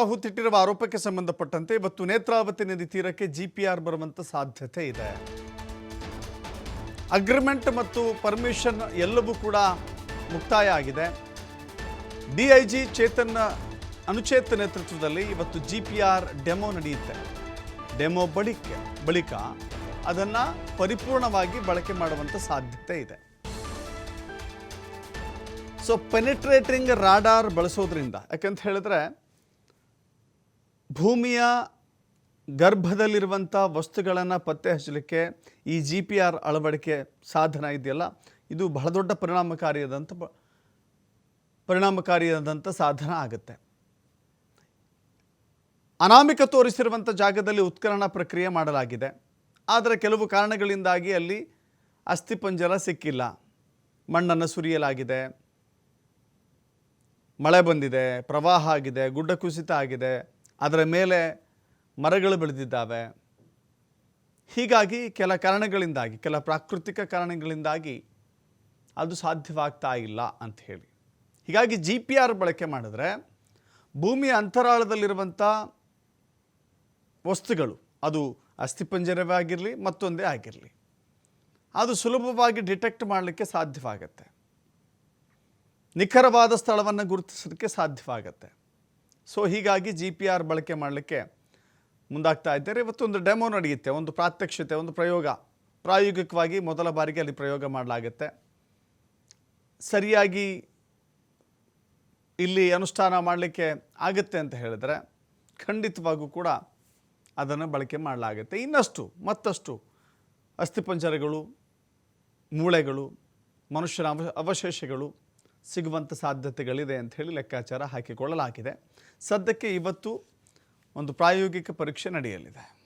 ಹುತ್ತಿಟ್ಟಿರುವ ಆರೋಪಕ್ಕೆ ಸಂಬಂಧಪಟ್ಟಂತೆ ಇವತ್ತು ನೇತ್ರಾವತಿ ನದಿ ತೀರಕ್ಕೆ ಜಿಪಿಆರ್ ಬರುವಂತ ಸಾಧ್ಯತೆ ಇದೆ. ಅಗ್ರಿಮೆಂಟ್ ಮತ್ತು ಪರ್ಮಿಷನ್ ಎಲ್ಲವೂ ಕೂಡ ಮುಕ್ತಾಯ ಆಗಿದೆ. ಡಿಐಜಿ ಚೇತನ್ ಅನುಚೇತ್ ನೇತೃತ್ವದಲ್ಲಿ ಇವತ್ತು ಜಿಪಿಆರ್ ಡೆಮೋ ನಡೆಯುತ್ತೆ. ಡೆಮೋ ಬಳಿಕ ಬಳಿಕ ಅದನ್ನು ಪರಿಪೂರ್ಣವಾಗಿ ಬಳಕೆ ಮಾಡುವಂಥ ಸಾಧ್ಯತೆ ಇದೆ. ಸೊ ಪೆನಿಟ್ರೇಟಿಂಗ್ ರಾಡಾರ್ ಬಳಸೋದ್ರಿಂದ, ಯಾಕಂತ ಹೇಳಿದ್ರೆ ಭೂಮಿಯ ಗರ್ಭದಲ್ಲಿರುವಂಥ ವಸ್ತುಗಳನ್ನು ಪತ್ತೆ ಹಚ್ಚಲಿಕ್ಕೆ ಈ ಜಿ ಪಿ ಆರ್ ಅಳವಡಿಕೆ ಸಾಧನ ಇದೆಯಲ್ಲ? ಇದು ಬಹಳ ದೊಡ್ಡ ಪರಿಣಾಮಕಾರಿಯಾದಂಥ ಪರಿಣಾಮಕಾರಿಯಾದಂಥ ಸಾಧನ ಆಗುತ್ತೆ. ಅನಾಮಿಕ ತೋರಿಸಿರುವಂಥ ಜಾಗದಲ್ಲಿ ಉತ್ಕರಣ ಪ್ರಕ್ರಿಯೆ ಮಾಡಲಾಗಿದೆ. ಆದರೆ ಕೆಲವು ಕಾರಣಗಳಿಂದಾಗಿ ಅಲ್ಲಿ ಅಸ್ಥಿಪಂಜರ ಸಿಕ್ಕಿಲ್ಲ. ಮಣ್ಣನ್ನು ಸುರಿಯಲಾಗಿದೆ. ಮಳೆ ಬಂದಿದೆ. ಪ್ರವಾಹ ಆಗಿದೆ. ಗುಡ್ಡ ಕುಸಿತ ಆಗಿದೆ. ಅದರ ಮೇಲೆ ಮರಗಳು ಬೆಳೆದಿದ್ದಾವೆ. ಹೀಗಾಗಿ ಕೆಲ ಕಾರಣಗಳಿಂದಾಗಿ, ಕೆಲ ಪ್ರಾಕೃತಿಕ ಕಾರಣಗಳಿಂದಾಗಿ ಅದು ಸಾಧ್ಯವಾಗ್ತಾ ಇಲ್ಲ ಅಂತ ಹೇಳಿ. ಹೀಗಾಗಿ ಜಿ ಪಿ ಆರ್ ಬಳಕೆ ಮಾಡಿದ್ರೆ ಭೂಮಿಯ ಅಂತರಾಳದಲ್ಲಿರುವಂಥ ವಸ್ತುಗಳು, ಅದು ಅಸ್ಥಿಪಂಜರವೇ ಆಗಿರಲಿ ಮತ್ತೊಂದೇ ಆಗಿರಲಿ, ಅದು ಸುಲಭವಾಗಿ ಡಿಟೆಕ್ಟ್ ಮಾಡಲಿಕ್ಕೆ ಸಾಧ್ಯವಾಗತ್ತೆ. ನಿಖರವಾದ ಸ್ಥಳವನ್ನು ಗುರುತಿಸೋದಕ್ಕೆ ಸಾಧ್ಯವಾಗತ್ತೆ. ಸೊ ಹೀಗಾಗಿ ಜಿ ಪಿ ಆರ್ ಬಳಕೆ ಮಾಡಲಿಕ್ಕೆ ಮುಂದಾಗ್ತಾ ಇದ್ದಾರೆ. ಇವತ್ತೊಂದು ಡೆಮೋ ನಡೆಯುತ್ತೆ, ಒಂದು ಪ್ರಾತ್ಯಕ್ಷತೆ, ಒಂದು ಪ್ರಯೋಗ. ಪ್ರಾಯೋಗಿಕವಾಗಿ ಮೊದಲ ಬಾರಿಗೆ ಅಲ್ಲಿ ಪ್ರಯೋಗ ಮಾಡಲಾಗುತ್ತೆ. ಸರಿಯಾಗಿ ಇಲ್ಲಿ ಅನುಷ್ಠಾನ ಮಾಡಲಿಕ್ಕೆ ಆಗುತ್ತೆ ಅಂತ ಹೇಳಿದ್ರೆ, ಖಂಡಿತವಾಗೂ ಕೂಡ ಅದನ್ನು ಬಳಕೆ ಮಾಡಲಾಗುತ್ತೆ. ಇನ್ನಷ್ಟು, ಮತ್ತಷ್ಟು ಅಸ್ಥಿಪಂಜರಗಳು, ಮೂಳೆಗಳು, ಮನುಷ್ಯನ ಅವ ಅವಶೇಷಗಳು ಸಿಗುವಂಥ ಸಾಧ್ಯತೆಗಳಿದೆ ಅಂತ ಹೇಳಿ ಲೆಕ್ಕಾಚಾರ ಹಾಕಿಕೊಳ್ಳಲಾಗಿದೆ. ಸದ್ಯಕ್ಕೆ ಇವತ್ತು ಒಂದು ಪ್ರಾಯೋಗಿಕ ಪರೀಕ್ಷೆ ನಡೆಯಲಿದೆ.